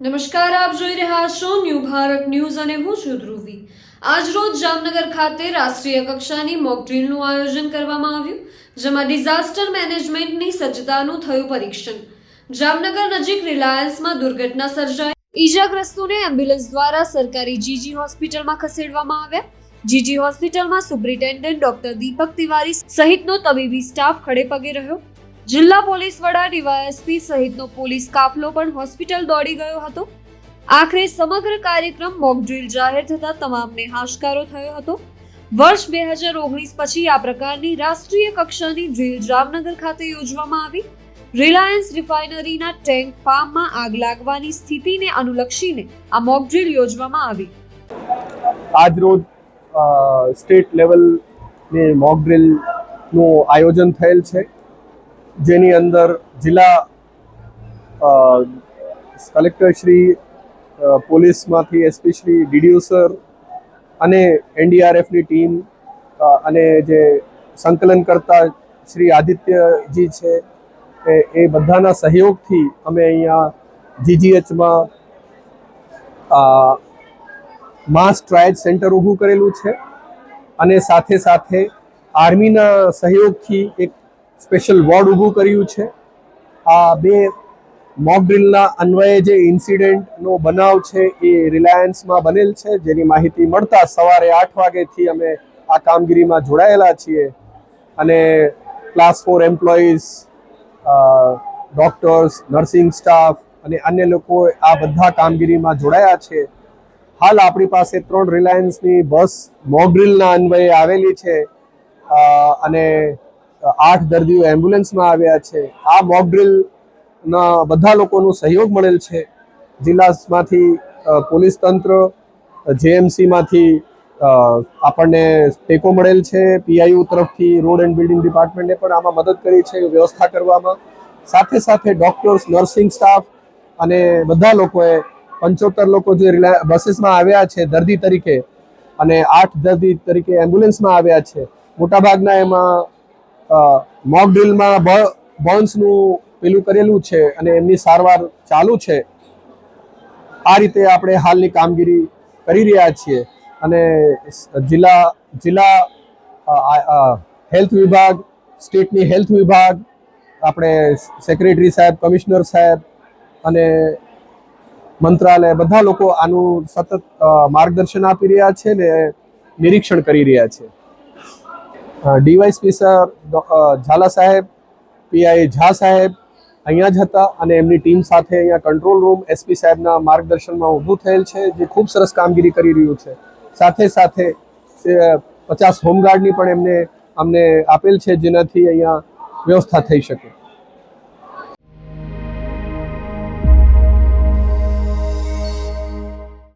નમસ્કાર, આપ જોઈ રહ્યા છો ન્યૂ ભારત ન્યૂઝ અને હું છું ધ્રુવી. આજરોજ જામનગર ખાતે રાષ્ટ્રીય કક્ષાની મોક ડ્રીલનું આયોજન કરવામાં આવ્યું, જેમાં ડિઝાસ્ટર મેનેજમેન્ટની સજ્જતાનું થયું પરીક્ષણ. જામનગર નજીક રિલાયન્સમાં દુર્ઘટના સર્જાઈ. ઈજાગ્રસ્તોને એમ્બ્યુલન્સ દ્વારા સરકારી જીજી હોસ્પિટલમાં ખસેડવામાં આવ્યા. જીજી હોસ્પિટલમાં સુપ્રિન્ટેન્ડન્ટ ડોક્ટર દીપક તિવારી સહિતનો તબીબી સ્ટાફ ખડે પગે રહ્યો. જિલ્લા પોલીસ વડા ડીવાયએસપી સહિતનો પોલીસ કાફલો પણ હોસ્પિટલ દોડી ગયો હતો. આખરે સમગ્ર કાર્યક્રમ મોક જાહેર થતા તમામને હાશકારો થયો હતો. વર્ષ બે હજાર ઓગણીસ પછી આ પ્રકારની રાષ્ટ્રીય કક્ષાની ડ્રીલ જામનગર ખાતે યોજવામાં આવી. રિલાયન્સ રિફાઇનરીના ટેન્ક ફાર્મમાં આગ લાગવાની સ્થિતિને અનુલક્ષીને આ મોક ડ્રીલ યોજવામાં આવી. આજરોજ સ્ટેટ લેવલની મોક ડ્રિલનું આયોજન થયેલ છે. જેની અંદર જિલ્લા કલેક્ટરશ્રી કલેક્ટર શ્રી પોલીસમાંથી એસપી શ્રી ડીડીઓ અને એનડીઆરએફની ટીમ અને જે સંકલન કરતા શ્રી આદિત્યજી છે, એ એ બધાના સહયોગથી અમે અહીંયા જીજીએચમાં માસ ટ્રાયલ સેન્ટર ઊભું કરેલું છે. અને સાથે સાથે આર્મીના સહયોગથી એક સ્પેશિયલ વોર્ડ ઊભું કર્યું છે. આ બે મોક ડ્રિલના અન્વયે જે ઇન્સિડન્ટનો બનાવ છે એ રિલાયન્સમાં બનેલ છે. જેની માહિતી મળતા સવારે આઠ વાગેથી અમે આ કામગીરીમાં જોડાયેલા છીએ. અને class four employees doctors, nursing staff અને અન્ય લોકો આ બધા કામગીરીમાં જોડાયા છે. હાલ આપણી પાસે ત્રણ રિલાયન્સની બસ મોકડ્રીલના અન્વયે આવેલી છે. અને આઠ દર્દીઓ એમ્બ્યુલન્સમાં આવ્યા છે. આ મોકડ્રીલના બધા લોકોનો સહયોગ મળેલ છે. જિલ્લામાંથી પોલીસ તંત્ર, જેએમસીમાંથી આપણને ટેકો મળેલ છે. પીઆઈયુ તરફથી, રોડ એન્ડ બિલ્ડિંગ ડિપાર્ટમેન્ટે પણ આમાં મદદ કરી છે, વ્યવસ્થા કરવામાં. સાથે સાથે ડોક્ટર્સ, નર્સિંગ સ્ટાફ અને બધા લોકોએ પંચોતેર લોકો જે બસીસમાં આવ્યા છે દર્દી તરીકે અને આઠ દર્દી તરીકે એમ્બ્યુલન્સમાં આવ્યા છે. મોટાભાગના એમાં મોક ડ્રિલમાં બર્ન્સનું પેલું કરેલું છે અને એમની સારવાર ચાલુ છે, આ રીતે આપણે હાલની કામગીરી કરી રહ્યા છીએ. અને જિલ્લા જિલ્લા હેલ્થ વિભાગ, સ્ટેટની હેલ્થ વિભાગ, આપણે સેક્રેટરી સાહેબ, કમિશનર સાહેબ અને મંત્રાલય બધા લોકો આનું સતત માર્ગદર્શન આપી રહ્યા છે ને નિરીક્ષણ કરી રહ્યા છે. ડીવાયસપી સર ઝાલા સાહેબ, પીઆઈ ઝા સાહેબ અહીંયા જ હતા અને એમની ટીમ સાથે અહીંયા કંટ્રોલ રૂમ એસપી સાહેબના માર્ગદર્શનમાં ઊભું થયેલ છે, જે ખૂબ સરસ કામગીરી કરી રહ્યું છે. સાથે સાથે પચાસ હોમગાર્ડની પણ એમને, અમને આપેલ છે, જેનાથી અહીંયા વ્યવસ્થા થઈ શકે.